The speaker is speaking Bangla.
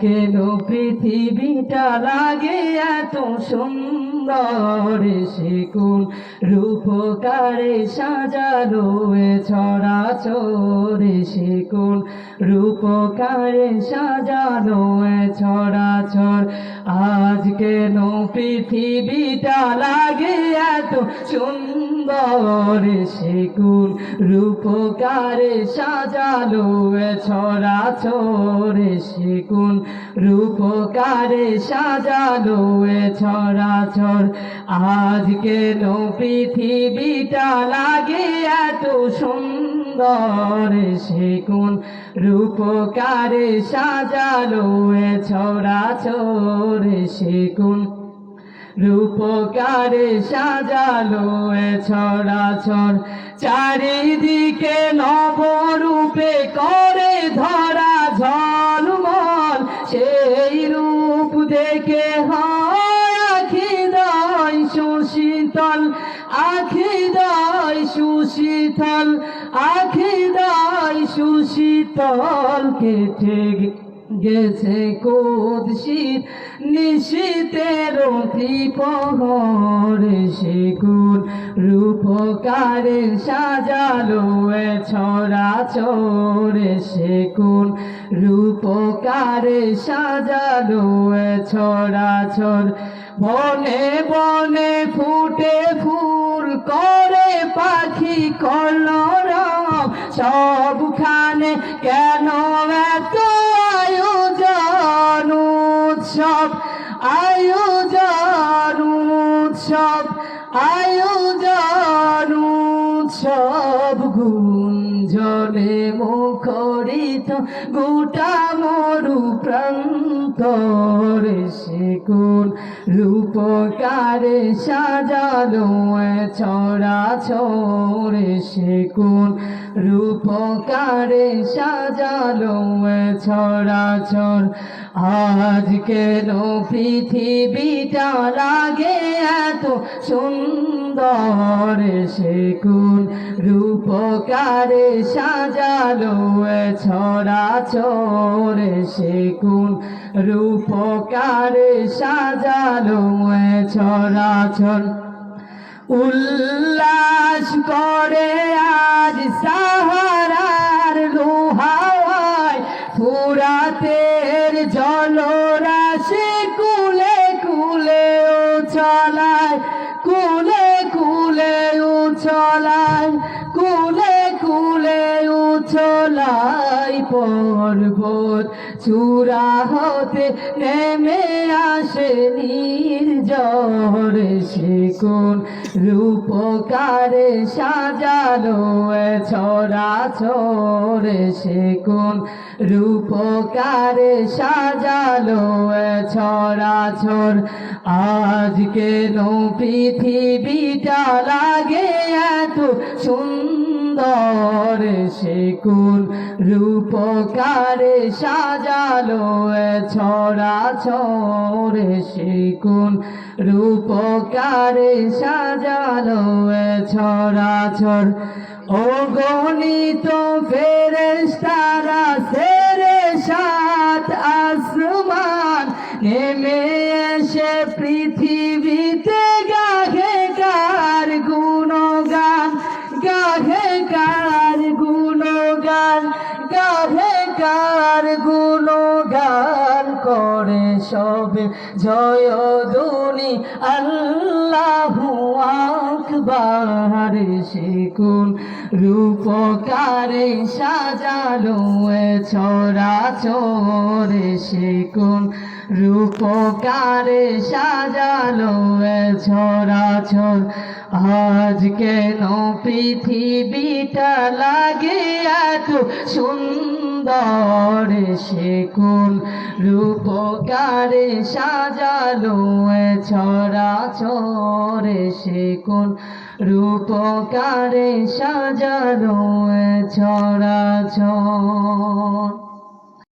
কেন পৃথিবীটা লাগে এত সুন্দর। সে কোন রূপকারে সাজালো ছড়া চোরে। সে কোন রূপকারে সাজালো ছড়া ছড় আজ কেন পৃথিবীটা লাগে এত সুন্দর? সে কোন রূপকারে সাজালো ছড়া ছড়ে সে কোন রূপকারে সাজালো এ ছড়া ছড় আজ কেন পৃথিবীটা লাগে এত সুন্দর। সে কোন রূপকারে সাজালো এ ছড়া ছড়ে সে কোন রূপকারে সাজালো এ ছড়া ছড় চারিদিকে নবরূপে করে ধরা ঝলমল সেই রূপ দেখে আখি দয় সুশীতল আখি দয় সুশীতল আখি দয় সুশীতল কেটে গেছে কোদ শীত, নিশীতের ত্রিপহরে কোন রূপকারে সাজালো এ ছড়া চোরে কোন রূপকারে সাজালো এ ছড়া ছড় বনে বনে ফুটে ফুল করে পাখি কলরব উৎসব, আয়োজন উৎসব আয়োজন উৎসব। গুঞ্জনে মুখরিত গোটা মরু প্রান্তরে কোন রূপকারে সাজালো ছড়া ছড়ে কোন রূপকারে সাজালো ছড়া ছড় আজ কেন পৃথিবীটা লাগে এত সুন্দর। সে কোন রূপকারে সাজালো ছড়া ছড়ে সে কোন রূপকারে সাজালো ছড়া ছড় উল্লাস করে আজ চলায় কুলে পর্বত চূড়া হতে নেমে আসে নির্জর সে কোন রূপকারে সাজালো এ ছড়া ছড়ে সে কোন রূপকারে সাজালো ছড়া ছড় আজ কেন পৃথিবীটা লাগে এত সুন্দর? সে শিকুল রূপকারে সাজালো ছড়া ছড়ে শিকুল রূপকারে সাজালো ছড়া ছড়। ও গণিত সেরে কার গুণগান করে সবে। জয় দুনি আল্লাহু আকবার শিকুন রূপকারে সাজালো ছড়া চোরে শিকুন রূপকারে সাজালো ছড়া ছড় আজ কেন পৃথিবীটা লাগে এত সুন্দর সে কোন রূপকারে সাজালো ছড়া ছড়ে শিকুল রূপকারে সাজালো ছড়া ছড়